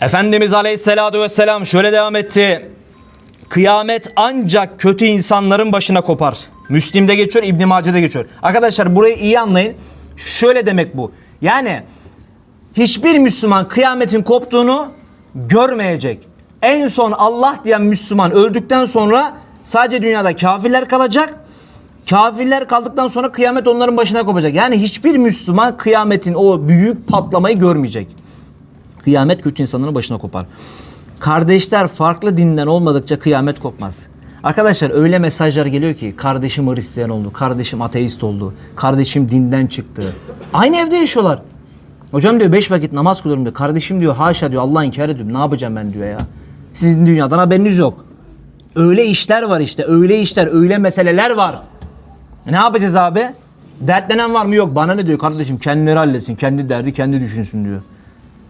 Efendimiz Aleyhisselatü Vesselam şöyle devam etti. Kıyamet ancak kötü insanların başına kopar. Müslim'de geçiyor, İbn Mace'de geçiyor. Arkadaşlar burayı iyi anlayın. Şöyle demek bu. Yani hiçbir Müslüman kıyametin koptuğunu görmeyecek. En son Allah diyen Müslüman öldükten sonra sadece dünyada kafirler kalacak. Kafirler kaldıktan sonra kıyamet onların başına kopacak. Yani hiçbir Müslüman kıyametin o büyük patlamayı görmeyecek. Kıyamet kötü insanların başına kopar. Kardeşler farklı dinden olmadıkça kıyamet kopmaz. Arkadaşlar öyle mesajlar geliyor ki kardeşim Hristiyan oldu, kardeşim ateist oldu, kardeşim dinden çıktı. Aynı evde yaşıyorlar. Hocam diyor beş vakit namaz kılıyorum diyor. Kardeşim diyor haşa diyor Allah inkar ediyor. Ne yapacağım ben diyor ya. Sizin dünyadan haberiniz yok. Öyle işler var işte. Öyle işler, öyle meseleler var. Ne yapacağız abi? Dertlenen var mı? Yok. Bana ne diyor kardeşim? Kendileri halletsin. Kendi derdi kendi düşünsün diyor.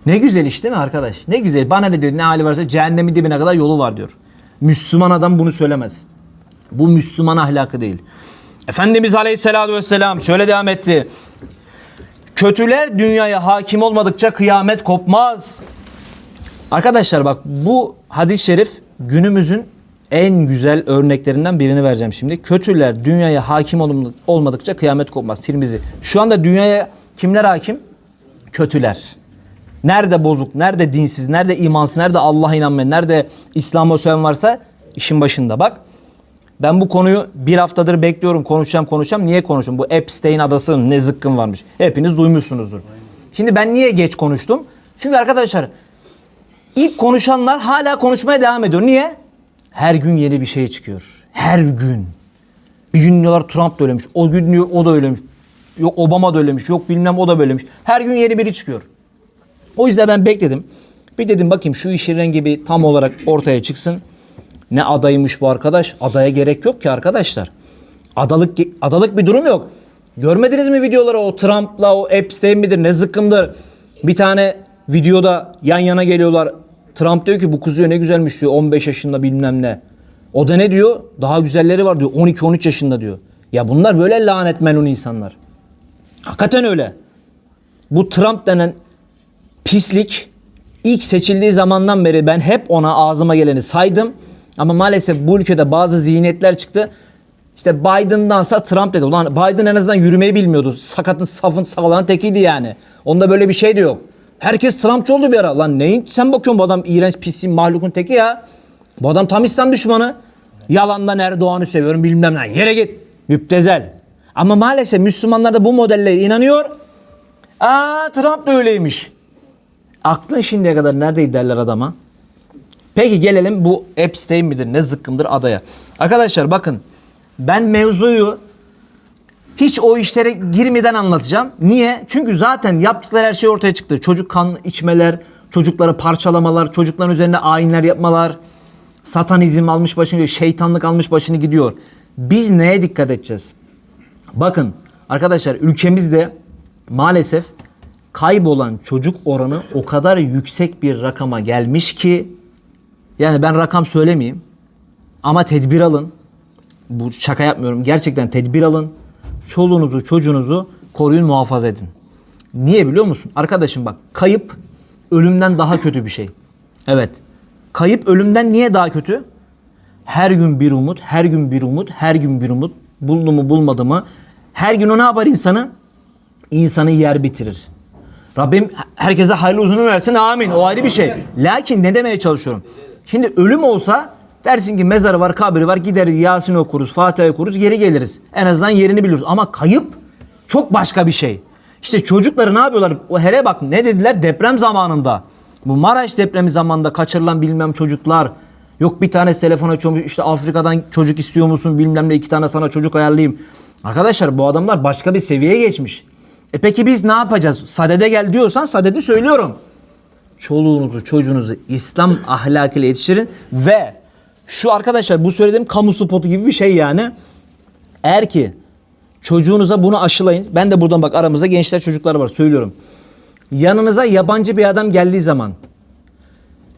Ne güzel iş değil mi arkadaş? Ne güzel. Bana ne diyor? Ne hali varsa cehennemin dibine kadar yolu var diyor. Müslüman adam bunu söylemez. Bu Müslüman ahlakı değil. Efendimiz Aleyhisselatü Vesselam şöyle devam etti. Kötüler dünyaya hakim olmadıkça kıyamet kopmaz. Arkadaşlar bak bu hadis-i şerif günümüzün en güzel örneklerinden birini vereceğim şimdi. Kötüler dünyaya hakim olm- olmadıkça kıyamet kopmaz. Tirmizi. Şu anda dünyaya kimler hakim? Kötüler. Nerede bozuk, nerede dinsiz, nerede imansız, nerede Allah'a inanmayan, nerede İslam'a söven varsa işin başında. Bak ben bu konuyu bir haftadır bekliyorum. Konuşacağım konuşacağım. Niye konuşuyorum? Bu Epstein adasının ne zıkkın varmış. Hepiniz duymuşsunuzdur. Şimdi ben niye geç konuştum? Çünkü arkadaşlar ilk konuşanlar hala konuşmaya devam ediyor. Niye? Her gün yeni bir şey çıkıyor. Her gün. Bir gün diyorlar Trump da öylemiş. O gün diyor o da öylemiş. Yok Obama da öylemiş. Yok bilmem o da böylemiş. Her gün yeni biri çıkıyor. O yüzden ben bekledim. Bir dedim bakayım şu işin rengi bir tam olarak ortaya çıksın. Ne adaymış bu arkadaş? Adaya gerek yok ki arkadaşlar. Adalık adalık bir durum yok. Görmediniz mi videoları o Trump'la o Epstein midir ne zıkkımdır? Bir tane videoda yan yana geliyorlar. Trump diyor ki bu diyor ne güzelmiş diyor 15 yaşında bilmem ne. O da ne diyor? Daha güzelleri var diyor 12-13 yaşında diyor. Ya bunlar böyle lanet melun insanlar. Hakikaten öyle. Bu Trump denen pislik ilk seçildiği zamandan beri ben hep ona ağzıma geleni saydım. Ama maalesef bu ülkede bazı zihniyetler çıktı. İşte Biden'dansa Trump dedi. Ulan Biden en azından yürümeyi bilmiyordu. Sakatın safın sağlanan tekiydi yani. Onda böyle bir şey de yok. Herkes Trumpçı oldu bir ara. Lan neyin sen bakıyorsun bu adam iğrenç pisliğin mahlukun teki ya. Bu adam tam İslam düşmanı. Yalandan Erdoğan'ı seviyorum bilmem ne. Yere git. Müptezel. Ama maalesef Müslümanlar da bu modellere inanıyor. Aa Trump da öyleymiş. Aklın şimdiye kadar neredeydi derler adama? Peki gelelim bu Epstein midir ne zıkkımdır adaya. Arkadaşlar bakın ben mevzuyu hiç o işlere girmeden anlatacağım. Niye? Çünkü zaten yaptıkları her şey ortaya çıktı. Çocuk kan içmeler, çocukları parçalamalar, çocukların üzerine ayinler yapmalar, satanizm almış başını şeytanlık almış başını gidiyor. Biz neye dikkat edeceğiz? Bakın arkadaşlar ülkemizde maalesef kaybolan çocuk oranı o kadar yüksek bir rakama gelmiş ki yani ben rakam söylemeyeyim ama tedbir alın. Bu şaka yapmıyorum. Gerçekten tedbir alın. Çoluğunuzu, çocuğunuzu koruyun, muhafaza edin. Niye biliyor musun? Arkadaşım bak kayıp ölümden daha kötü bir şey. Evet. Kayıp ölümden niye daha kötü? Her gün bir umut, her gün bir umut, her gün bir umut. Buldu mu bulmadı mı? Her gün o ne yapar insanı? İnsanı yer bitirir. Rabbim herkese hayırlı uzun versin amin. O ayrı bir şey. Lakin ne demeye çalışıyorum? Şimdi ölüm olsa dersin ki mezarı var, kabri var. Gideriz Yasin okuruz, Fatiha okuruz, geri geliriz. En azından yerini biliyoruz. Ama kayıp çok başka bir şey. İşte çocukları ne yapıyorlar? O hele bak ne dediler deprem zamanında. Bu Maraş depremi zamanında kaçırılan bilmem çocuklar. Yok bir tane telefon açıyormuş işte Afrika'dan çocuk istiyor musun bilmem ne iki tane sana çocuk ayarlayayım. Arkadaşlar bu adamlar başka bir seviyeye geçmiş. E peki biz ne yapacağız? Sadede gel diyorsan sadede söylüyorum. Çoluğunuzu çocuğunuzu İslam ahlakıyla yetiştirin ve şu arkadaşlar bu söylediğim kamu spotu gibi bir şey yani. Eğer ki çocuğunuza bunu aşılayın. Ben de buradan bak aramızda gençler çocuklar var söylüyorum. Yanınıza yabancı bir adam geldiği zaman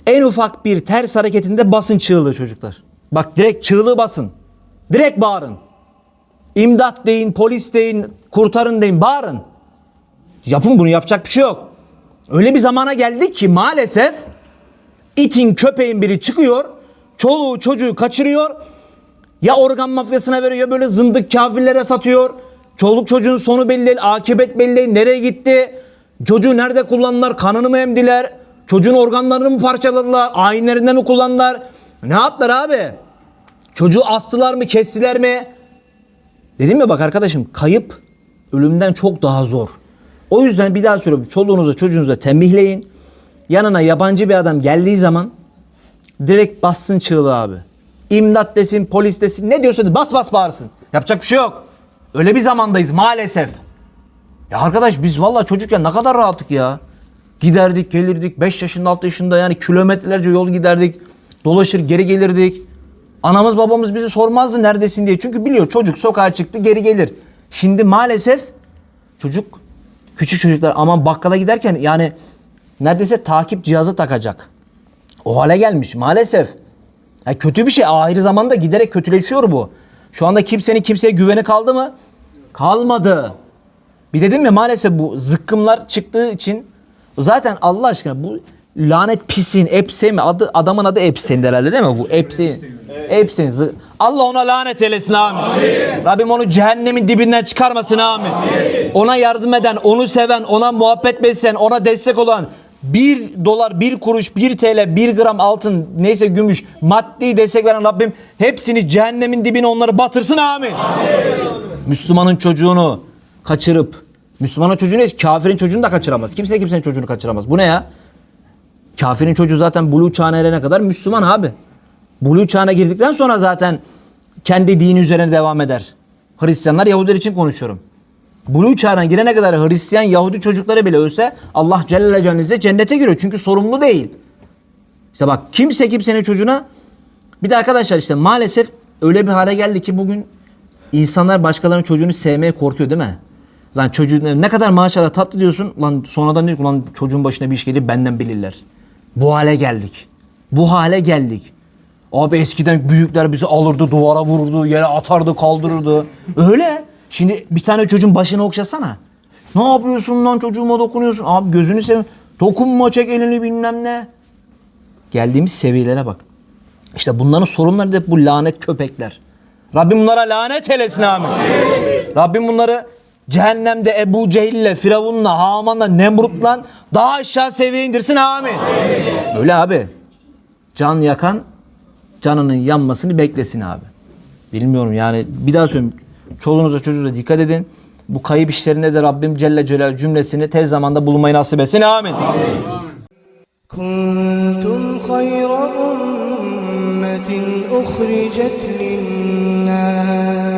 en ufak bir ters hareketinde basın çığlığı çocuklar. Bak direkt çığlığı basın. Direkt bağırın. İmdat deyin, polis deyin, kurtarın deyin, bağırın. Yapın bunu yapacak bir şey yok. Öyle bir zamana geldik ki maalesef itin köpeğin biri çıkıyor. Çoluğu çocuğu kaçırıyor. Ya organ mafyasına veriyor ya böyle zındık kafirlere satıyor. Çoluk çocuğun sonu belli değil, akıbet belli değil. Nereye gitti? Çocuğu nerede kullandılar? Kanını mı emdiler? Çocuğun organlarını mı parçaladılar? Ayinlerinde mi kullandılar? Ne yaptılar abi? Çocuğu astılar mı, kestiler mi? Dedim ya bak arkadaşım kayıp ölümden çok daha zor. O yüzden bir daha söylüyorum. Çoluğunuza çocuğunuza tembihleyin. Yanına yabancı bir adam geldiği zaman direkt bassın çığlığı abi. İmdat desin, polis desin, ne diyorsa de bas bas bağırsın. Yapacak bir şey yok. Öyle bir zamandayız maalesef. Ya arkadaş biz valla çocukken ne kadar rahattık ya. Giderdik, gelirdik. 5 yaşında, 6 yaşında yani kilometrelerce yol giderdik. Dolaşır geri gelirdik. Anamız babamız bizi sormazdı neredesin diye. Çünkü biliyor çocuk sokağa çıktı geri gelir. Şimdi maalesef çocuk küçük çocuklar aman bakkala giderken yani neredeyse takip cihazı takacak. O hale gelmiş maalesef. Ya kötü bir şey. Ahir zamanda giderek kötüleşiyor bu. Şu anda kimsenin kimseye güveni kaldı mı? Kalmadı. Bir dedim ya maalesef bu zıkkımlar çıktığı için zaten Allah aşkına bu lanet pisin Epstein mi? Adı, adamın adı Epstein herhalde değil mi bu? Epstein. Zı- Allah ona lanet eylesin amin. Rabbim onu cehennemin dibinden çıkarmasın amin. Ona yardım eden, onu seven, ona muhabbet besleyen, ona destek olan bir dolar, bir kuruş, bir TL, bir gram altın, neyse gümüş, maddi destek veren Rabbim hepsini cehennemin dibine onları batırsın amin. Müslümanın çocuğunu kaçırıp Müslümanın çocuğunu kafirin çocuğunu da kaçıramaz. Kimse kimsenin çocuğunu kaçıramaz. Bu ne ya? Kafirin çocuğu zaten buluğ çağına erene kadar Müslüman abi. Buluğ çağına girdikten sonra zaten kendi dini üzerine devam eder. Hristiyanlar Yahudiler için konuşuyorum. Buluğ çağına girene kadar Hristiyan Yahudi çocukları bile ölse Allah Celle Celaluhu cennete giriyor. Çünkü sorumlu değil. İşte bak kimse kimsenin çocuğuna bir de arkadaşlar işte maalesef öyle bir hale geldi ki bugün insanlar başkalarının çocuğunu sevmeye korkuyor değil mi? Lan çocuğun ne kadar maşallah tatlı diyorsun. Lan sonradan diyor ki lan çocuğun başına bir iş gelir benden bilirler. Bu hale geldik. Bu hale geldik. Abi eskiden büyükler bizi alırdı duvara vururdu yere atardı kaldırırdı. Öyle. Şimdi bir tane çocuğun başını okşasana. Ne yapıyorsun lan çocuğuma dokunuyorsun. Abi gözünü seveyim. Dokunma çek elini bilmem ne. Geldiğimiz seviyelere bak. İşte bunların sorunları da bu lanet köpekler. Rabbim bunlara lanet eylesin amin. Rabbim bunları Cehennemde Ebu Cehil'le, Firavun'la, Haman'la, Nemrut'la daha aşağı seviyeye indirsin amin. amin. Öyle abi. Can yakan canının yanmasını beklesin abi. Bilmiyorum yani bir daha söyleyeyim. Çoluğunuza çocuğunuza dikkat edin. Bu kayıp işlerinde de Rabbim Celle Celal cümlesini tez zamanda bulunmayı nasip etsin. Amin. Kuntum hayra ummetin uhricet linnâs